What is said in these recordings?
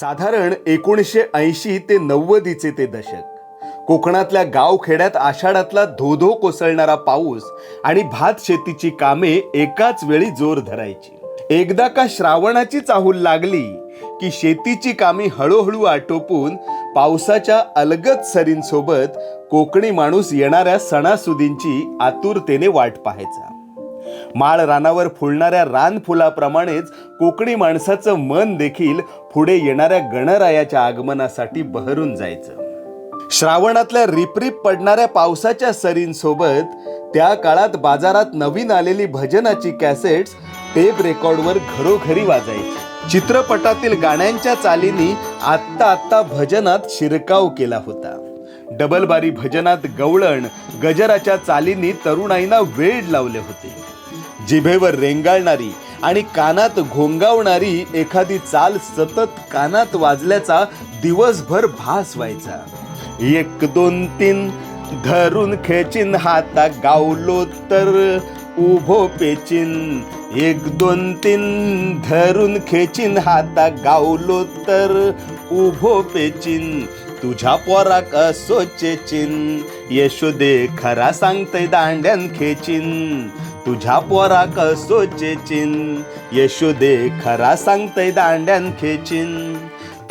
साधारण एकोणीसशे ऐंशी ते नव्वदीचे ते दशक. कोकणातल्या गावखेड्यात आषाढातला धोधो कोसळणारा पाऊस आणि भात शेतीची कामे एकाच वेळी जोर धरायची. एकदा का श्रावणाची चाहूल लागली की शेतीची कामे हळूहळू आटोपून पावसाच्या अलगद सरींसोबत कोकणी माणूस येणाऱ्या सणासुदींची आतुरतेने वाट पाहायचा. माळ रानावर फुलणाऱ्या रान फुलाप्रमाणेच कोकणी माणसाचं मन देखील पुढे येणाऱ्या गणरायाच्या आगमनासाठी बहरून जायचं. श्रावणातल्या रिपरिप पडणाऱ्या पावसाच्या सरींसोबत त्या काळात बाजारात नवीन आलेली भजनाची कॅसेट्स टेप रेकॉर्डवर घरोघरी वाजायची. चित्रपटातील गाण्यांच्या चालीनी आत्ता आत्ता भजनात शिरकाव केला होता. डबलबारी भजनात गवळण गजराच्या चालींनी तरुणाईंना वेड लावले होते. जिभेवर रेंगाळणारी आणि कानात घोंगावणारी एखादी चाल सतत कानात वाजल्याचा दिवसभर भास व्हायचा. एक दोन तीन धरून खेचिन हाता गावलो तर उभो पेचिन. एक दोन तीन धरून खेचिन हाता गावलो तर उभो पेचिन. तुझ्या पोराक सोचेचिन यशोदे खरा सांगतय दांड्यान खेचिन. तुझ्या पोराक सोचेचिन यशोदे खरा सांगतय दांड्यान खेचिन.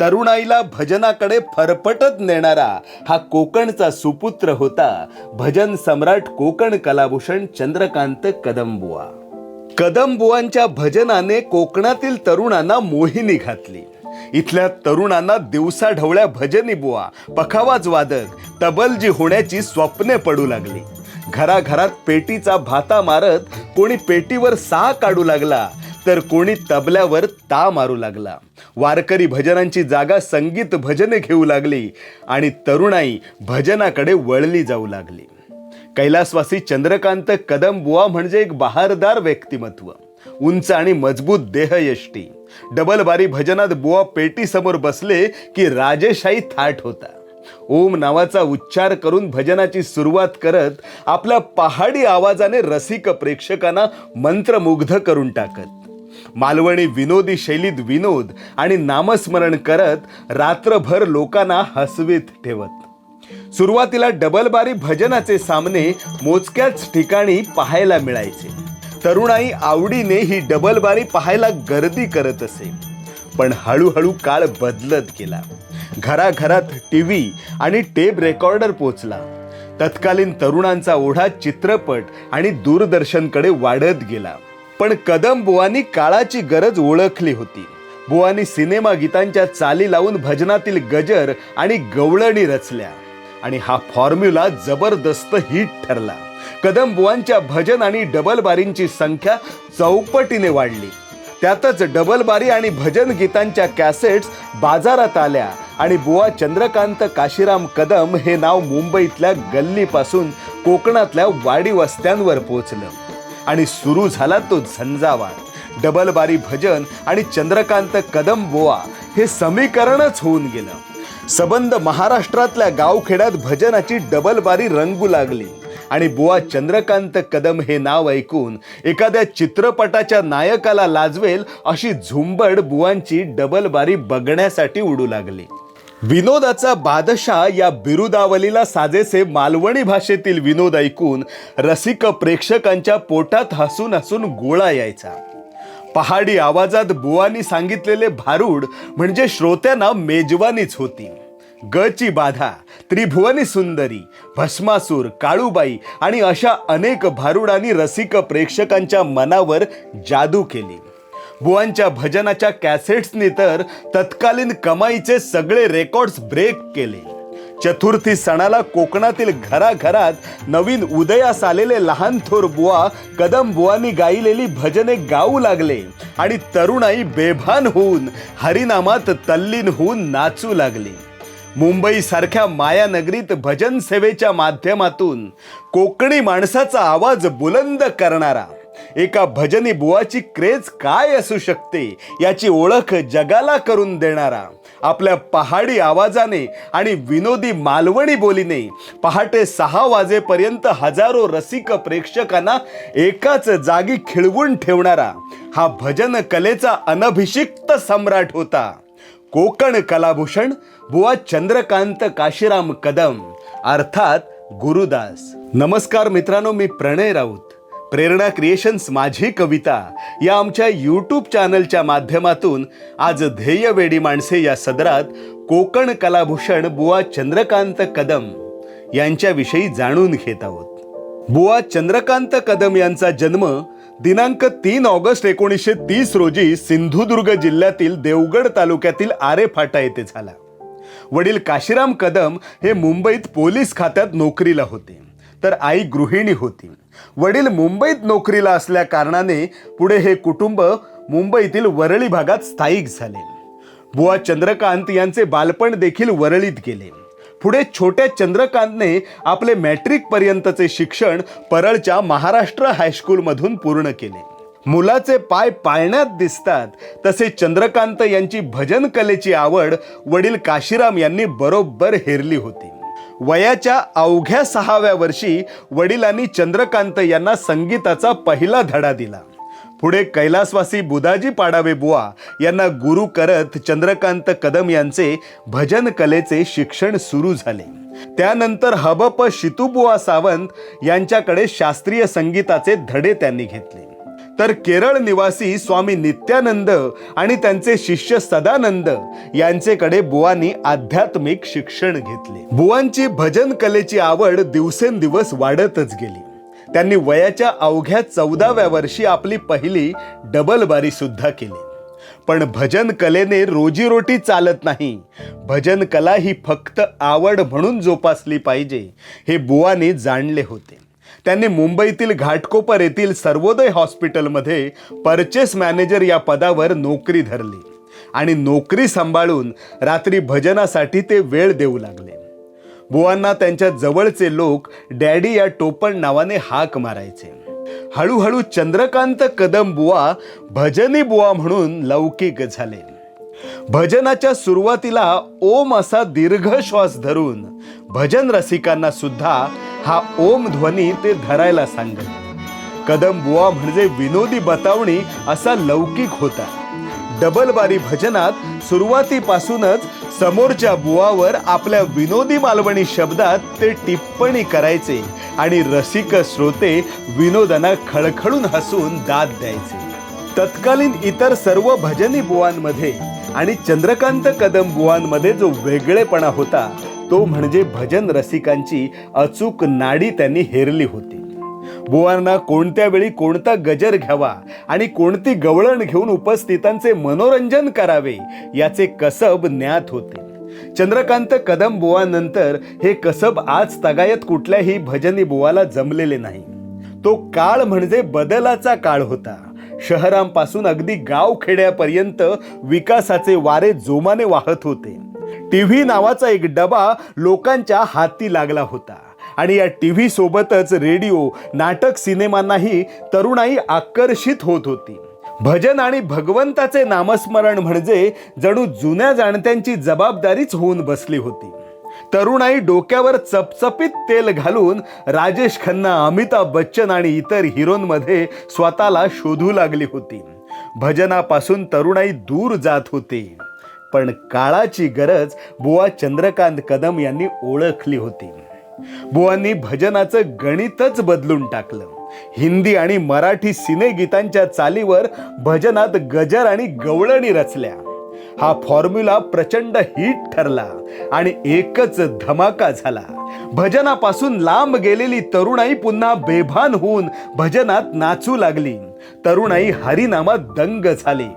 तरुणाईला भजनाकडे फरफटत नेणारा हा कोकणचा सुपुत्र होता. भजन सम्राट कोकण कलाभूषण चंद्रकांत कदंबुवा कदंबुवांच्या भजनाने कोकणातील तरुणांना मोहिनी घातली. इथल्या तरुणांना दिवसा ढवळ्या भजनी बुवा पखावाज वादक तबलजी होण्याची स्वप्ने पडू लागली. घराघरात पेटीचा भाता मारत कोणी पेटीवर सा काढू लागला तर कोणी तबल्यावर ता मारू लागला. वारकरी भजनांची जागा संगीत भजने घेऊ लागली आणि तरुणाई भजनाकडे वळली जाऊ लागली. कैलासवासी चंद्रकांत कदमबुवा म्हणजे एक बहारदार व्यक्तिमत्व. उंच आणि मजबूत देहयष्टी. डबलबारी भजनात बुवा पेटीसमोर बसले की राजेशाही थाट होता. ओम नावाचा उच्चार करून भजनाची सुरुवात करत आपल्या पहाडी आवाजाने रसिक प्रेक्षकांना मंत्रमुग्ध करून टाकत. मालवणी विनोदी शैलीत विनोद आणि नामस्मरण करत रात्रभर लोकांना हसवीत ठेवत. सुरुवातीला डबलबारी भजनाचे सामने मोजक्याच ठिकाणी पाहायला मिळायचे. तरुणाई आवडीने ही डबलबारी पाहायला गर्दी करत असे. पण हळूहळू काळ बदलत गेला. घराघरात टी व्ही आणि टेप रेकॉर्डर पोचला. तत्कालीन तरुणांचा ओढा चित्रपट आणि दूरदर्शनकडे वाढत गेला. पण कदम बुवानी काळाची गरज ओळखली होती. बुवानी सिनेमा गीतांच्या चाली लावून भजनातील गजर आणि गवळणी रचल्या. आणि हा फॉर्म्युला जबरदस्त हिट ठरला. कदम बुवांच्या भजन आणि डबल बारींची संख्या चौपटीने वाढली. त्यातच डबल बारी आणि भजन गीतांच्या कॅसेट्स बाजारात आल्या. आणि बुवा चंद्रकांत काशीराम कदम हे नाव मुंबईतल्या गल्लीपासून कोकणातल्या वाडी वस्त्यांवर पोचलं आणि सुरू झाला तो झंझावात. डबल बारी भजन आणि चंद्रकांत कदम बुवा हे समीकरणच होऊन गेलं. सबंध महाराष्ट्रातल्या गावखेड्यात भजनाची डबल बारी रंगू लागली. आणि बुवा चंद्रकांत कदम हे नाव ऐकून एखाद्या चित्रपटाच्या नायकाला लाजवेल अशी झुंबड बुवांची डबल बारी बघण्यासाठी उडू लागली. विनोदाचा बादशाह या बिरुदावलीला साजेसे मालवणी भाषेतील विनोद ऐकून रसिक प्रेक्षकांच्या पोटात हसून हसून गोळा यायचा. पहाडी आवाजात बुवानी सांगितलेले भारूड म्हणजे श्रोत्यांना मेजवानीच होती. गची बाधा त्रिभुवनी सुंदरी भस्मासूर काळूबाई आणि अशा अनेक भारुडांनी रसिक प्रेक्षकांच्या मनावर जादू केली. बुवांच्या भजनाच्या कॅसेट्सनी तर तत्कालीन कमाईचे सगळे रेकॉर्ड्स ब्रेक केले. चतुर्थी सणाला कोकणातील घराघरात नवीन उदयास आलेले लहान थोर बुवा कदम बुवांनी गायलेली भजने गाऊ लागले आणि तरुणाई बेभान होऊन हरिनामात तल्लीन होऊन नाचू लागली. मुंबई सारख्या मायानगरीत भजन सेवेच्या माध्यमातून कोकणी माणसाचा आवाज बुलंद करणारा एका भजनी बुवाची क्रेज काय असू शकते याची ओळख जगाला करून देणारा आपल्या पहाडी आवाजाने आणि विनोदी मालवणी बोलीने पहाटे सहा वाजेपर्यंत हजारो रसिक प्रेक्षकांना एकाच जागी खिळवून ठेवणारा हा भजन कलेचा अनभिषिक्त सम्राट होता. कोकण कलाभूषण बुवा चंद्रकांत काशीराम कदम अर्थात गुरुदास. नमस्कार मित्रांनो मी प्रणय राऊत. प्रेरणा क्रिएशन्स माझी कविता या आमच्या यूट्यूब चॅनलच्या माध्यमातून आज ध्येयवेडी माणसे या सदरात कोकण कलाभूषण बुवा चंद्रकांत कदम यांच्याविषयी जाणून घेत आहोत. बुवा चंद्रकांत कदम यांचा जन्म दिनांक तीन ऑगस्ट एकोणीसशे तीस रोजी सिंधुदुर्ग जिल्ह्यातील देवगड तालुक्यातील आरेफाटा येथे झाला. वडील काशीराम कदम हे मुंबईत पोलीस खात्यात नोकरीला होते. तर आई गृहिणी होती. वडील मुंबईत नोकरीला असल्या कारणाने पुढे हे कुटुंब मुंबईतील वरळी भागात स्थायिक झाले. बुवा चंद्रकांत यांचे बालपण देखील वरळीत गेले. पुढे छोट्या चंद्रकांतने आपले मॅट्रिक पर्यंतचे शिक्षण परळच्या महाराष्ट्र हायस्कूलमधून पूर्ण केले. मुलाचे पाय पाळण्यात दिसतात तसे चंद्रकांत यांची भजन कलेची आवड वडील काशीराम यांनी बरोबर हेरली होती. वयाच्या अवघ्या सहाव्या वर्षी वडिलांनी चंद्रकांत यांना संगीताचा पहिला धडा दिला. पुढे कैलासवासी बुदाजी पाडावे बुवा यांना गुरु करत चंद्रकांत कदम यांचे भजन कलेचे शिक्षण सुरू झाले. त्यानंतर हबप शितुबुवा सावंत यांच्याकडे शास्त्रीय संगीताचे धडे त्यांनी घेतले. तर केरळ निवासी स्वामी नित्यानंद आणि त्यांचे शिष्य सदानंद यांचेकडे बुवांनी आध्यात्मिक शिक्षण घेतले. बुवांची भजन कलेची आवड दिवसेंदिवस वाढतच गेली. त्यांनी वयाच्या अवघ्या चौदाव्या वर्षी आपली पहिली डबलबारी सुद्धा केली. पण भजन कलेने रोजीरोटी चालत नाही. भजन कला ही फक्त आवड म्हणून जोपासली पाहिजे हे बुवाने जाणले होते. त्यांनी मुंबईतील घाटकोपर येथील सर्वोदय हॉस्पिटलमध्ये परचेस मॅनेजर या पदावर नोकरी धरली आणि नोकरी सांभाळून रात्री भजनासाठी ते वेळ देऊ लागले. बुवांना त्यांच्या जवळचे लोक डॅडी या टोपण नावाने हाक मारायचे. हळूहळू चंद्रकांत कदम बुवा भजनी बुवा म्हणून लौकिक झाले. भजनाच्या सुरुवातीला ओम असा दीर्घ श्वास धरून भजन रसिकांना सुद्धा हा ओम ध्वनी ते धरायला सांगत. कदम बुवा म्हणजे विनोदी बतावणी असा लौकिक होता. डबल बारी भजनात सुरुवातीपासूनच समोरच्या बुवावर आपल्या विनोदी मालवणी शब्दात ते टिप्पणी करायचे आणि रसिक श्रोते विनोदांना खळखळून हसून दाद द्यायचे. तत्कालीन इतर सर्व भजनी बुवांमध्ये आणि चंद्रकांत कदम बुवांमध्ये जो वेगळेपणा होता तो म्हणजे भजन रसिकांची अचूक नाडी त्यांनी हेरली होती. बुवांना कोणत्या वेळी कोणता गजर घ्यावा आणि कोणती गवळण घेऊन उपस्थितांचे मनोरंजन करावे याचे कसब ज्ञात होते. चंद्रकांत कदम बुवानंतर हे कसब आज तगायत कुठल्याही भजनी बुवाला जमलेले नाही. तो काळ म्हणजे बदलाचा काळ होता. शहरांपासून अगदी गाव खेड्यापर्यंत विकासाचे वारे जोमाने वाहत होते. टीव्ही नावाचा एक डबा लोकांच्या हाती लागला होता. आणि या टीव्ही सोबतच रेडिओ नाटक सिनेमांनाही तरुणाई आकर्षित होत होती. भजन आणि भगवंताचे नामस्मरण म्हणजे जणू जुन्या जाणत्यांची जबाबदारीच होऊन बसली होती. तरुणाई डोक्यावर चपचपीत तेल घालून राजेश खन्ना अमिताभ बच्चन आणि इतर हिरोंमध्ये स्वतःला शोधू लागली होती. भजनापासून तरुणाई दूर जात होती. पण काळाची गरज बुवा चंद्रकांत कदम यांनी ओळखली होती. बुवांनी भजनाचं गणितच बदलून टाकलं. हिंदी आणि मराठी सिनेगीतांच्या चालीवर भजनात गजर आणि गवळणी रचल्या. हा फॉर्म्युला प्रचंड हिट ठरला आणि एकच धमाका झाला. भजनापासून लांब गेलेली तरुणाई पुन्हा बेभान होऊन भजनात नाचू लागली. तरुणाई हरिनामात दंग झाली.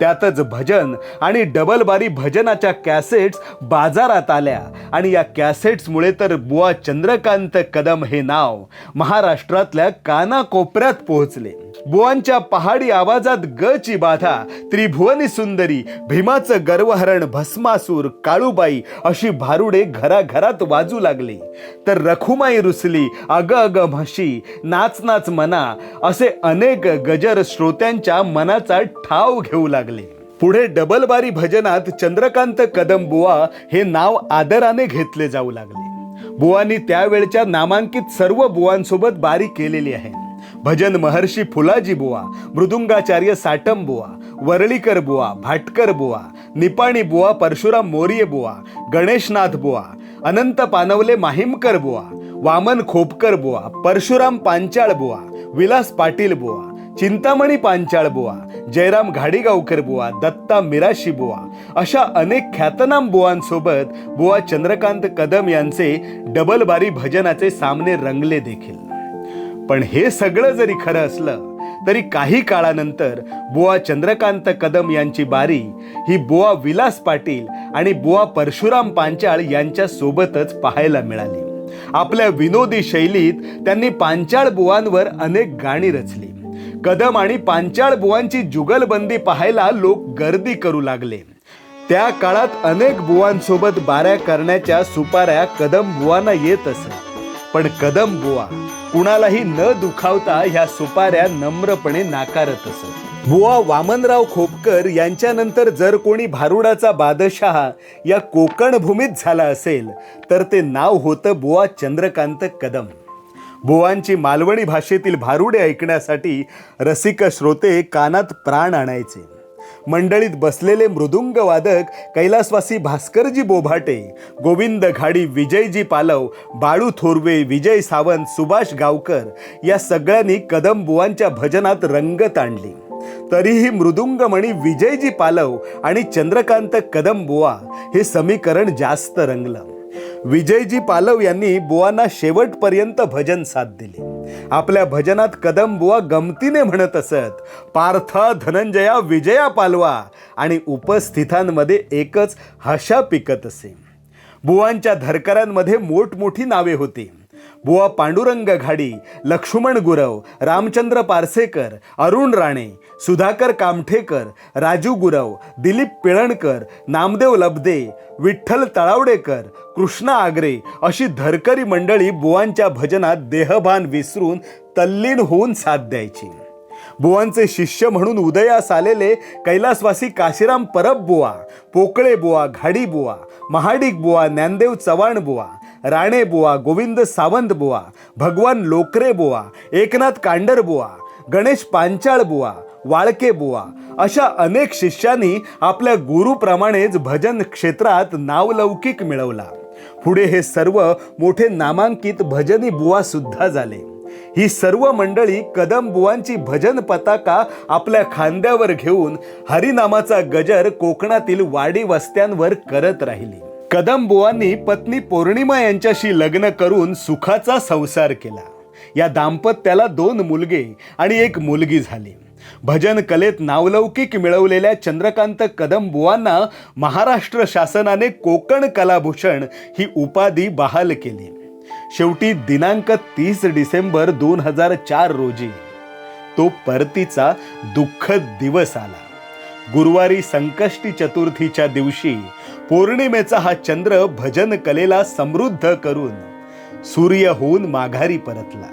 त्यातच भजन आणि डबल बारी भजनाच्या कॅसेट्स बाजारात आल्या. आणि या कॅसेट्समुळे तर बुवा चंद्रकांत कदम हे नाव महाराष्ट्रातल्या कानाकोपऱ्यात पोहोचले. बुवांच्या पहाडी आवाजात गची बाधा त्रिभुवनी सुंदरी भीमाचं गर्वहरण भस्मासूर काळूबाई अशी भारुडे घराघरात वाजू लागली. तर रखुमाई रुसली अग अग म्हशी नाच नाच मना असे अनेक गजर श्रोत्यांच्या मनाचा ठाव घेऊ लागले. पुढे डबलबारी भजनात चंद्रकांत कदम बुवा हे नाव आदराने घेतले जाऊ लागले. बुवांनी त्यावेळच्या नामांकित सर्व बुवांसोबत बारी केलेली आहे. भजन महर्षी फुलाजी बुवा मृदुंगाचार्य साटम बुवा वरळीकर बुवा भाटकर बुवा निपाणी बुवा परशुराम मोरिये बुवा गणेशनाथ बुवा अनंत पानवले माहिमकर बुवा वामन खोपकर बुवा परशुराम पांचाळ बुवा विलास पाटील बुवा चिंतामणी पांचाळ बुवा जयराम घाडीगावकर बुवा दत्ता मिराशी बुवा अशा अनेक ख्यातनाम बुवांसोबत बुवा चंद्रकांत कदम यांचे डबल बारी भजनाचे सामने रंगले देखील. पण हे सगळं जरी खरं असलं तरी काही काळानंतर बुवा चंद्रकांत कदम यांची बारी ही बुवा विलास पाटील आणि बुवा परशुराम पांचाळ यांच्या सोबतच पाहायला मिळाली. आपल्या विनोदी शैलीत त्यांनी पांचाळ बुवांवर अनेक गाणी रचली. कदम आणि पांचाळ बुवांची जुगलबंदी पाहायला लोक गर्दी करू लागले. त्या काळात अनेक बुवांसोबत बाऱ्या करण्याच्या सुपाऱ्या कदम बुवांना येत असत. पण कदम बुवा कुणालाही न दुखावता ह्या सुपाऱ्या नम्रपणे नाकारत असत. बुवा वामनराव खोपकर यांच्यानंतर जर कोणी भारुडाचा बादशाह या कोकण भूमीत झाला असेल तर ते नाव होतं बुवा चंद्रकांत कदम. बुवांची मालवणी भाषेतील भारुडे ऐकण्यासाठी रसिक श्रोते कानात प्राण आणायचे. मंडळीत बसलेले मृदुंग वादक कैलासवासी भास्करजी बोभाटे गोविंद घाडी विजयजी पालव बाळू थोरवे विजय सावंत सुभाष गावकर या सगळ्यांनी कदम बुवांच्या भजनात रंगत आणली तरीही मृदुंगमणी विजयजी पालव आणि चंद्रकांत कदम बुवा हे समीकरण जास्त रंगलं. विजयजी पालव यांनी बुवांना शेवटपर्यंत भजन साथ दिले. आपल्या भजनात कदम बुवा गमतीने म्हणत असत पार्थ धनंजया विजया पालवा आणि उपस्थितांमध्ये एकच हशा पिकत असे. बुवांच्या धरकरांमध्ये मोठमोठी नावे होती. बुवा पांडुरंग घाडी लक्ष्मण गुरव रामचंद्र पारसेकर अरुण राणे सुधाकर कामठेकर राजू गुरव दिलीप पिळणकर नामदेव लबदे विठ्ठल तळावडेकर कृष्णा आगरे अशी धरकरी मंडळी बुवांच्या भजनात देहभान विसरून तल्लीन होऊन साथ द्यायची. बुवांचे शिष्य म्हणून उदयास आलेले कैलासवासी काशीराम परब बुवा पोकळे बुवा घाडी बुवा महाडिक बुवा ज्ञानदेव चव्हाण बुवा राणेबुवा गोविंद सावंतबुवा भगवान लोकरे बुवा एकनाथ कांडरबुवा गणेश पांचाळ बुवा वाळके बुवा अशा अनेक शिष्यांनी आपल्या गुरुप्रमाणेच भजन क्षेत्रात नावलौकिक मिळवला. पुढे हे सर्व मोठे नामांकित भजनी बुवा सुद्धा झाले. ही सर्व मंडळी कदम बुवांची भजन पताका आपल्या खांद्यावर घेऊन हरिनामाचा गजर कोकणातील वाडी वस्त्यांवर करत राहिली. कदम बुवांनी पत्नी पौर्णिमा यांच्याशी लग्न करून सुखाचा संसार केला. या दाम्पत्याला दोन मुलगे आणि एक मुलगी झाली. भजन कलेत नावलौकिक मिळवलेल्या चंद्रकांत कदम बुवांना महाराष्ट्र शासनाने कोकण कलाभूषण ही उपाधी बहाल केली. शेवटी दिनांक तीस डिसेंबर दोन हजार चार रोजी तो परतीचा दुःखद दिवस आला. गुरुवारी संकष्टी चतुर्थीच्या दिवशी पौर्णिमेचा हा चंद्र भजन कलेला समृद्ध करून सूर्य होऊन माघारी परतला.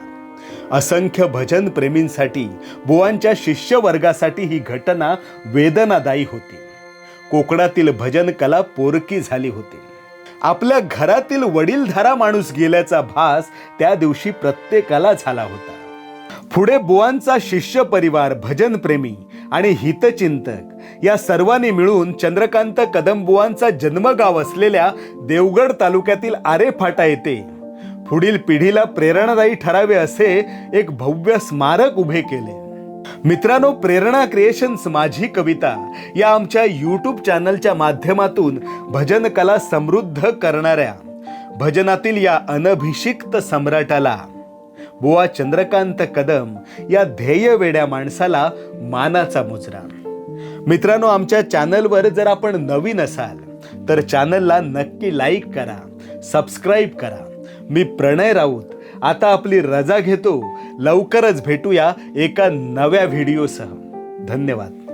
असंख्य भजन प्रेमींसाठी बुवांच्या शिष्यवर्गासाठी ही घटना वेदनादायी होती. कोकणातील भजन कला पोरकी झाली होती. आपल्या घरातील वडीलधारा माणूस गेल्याचा भास त्या दिवशी प्रत्येकाला झाला होता. पुढे बुवांचा शिष्य परिवार भजन प्रेमी आणि हितचिंतक या सर्वांनी मिळून चंद्रकांत कदंबुवांचा जन्मगाव असलेल्या देवगड तालुक्यातील आरे फाटा येथे पुढील पिढीला प्रेरणादायी ठरावे असे एक भव्य स्मारक उभे केले. मित्रांनो प्रेरणा क्रिएशन्स माझी कविता या आमच्या यूट्यूब चॅनलच्या माध्यमातून भजन कला समृद्ध करणाऱ्या भजनातील या अनभिषिक्त सम्राटाला बुवा चंद्रकांत कदम या ध्येय वेड्या माणसाला मानाचा मुजरा. मित्रांनो आमच्या चॅनलवर जर आपण नवीन असाल तर चॅनलला नक्की लाईक करा सबस्क्राईब करा. मी प्रणय राऊत आता आपली रजा घेतो. लवकरच भेटूया एका नव्या व्हिडिओसह. धन्यवाद.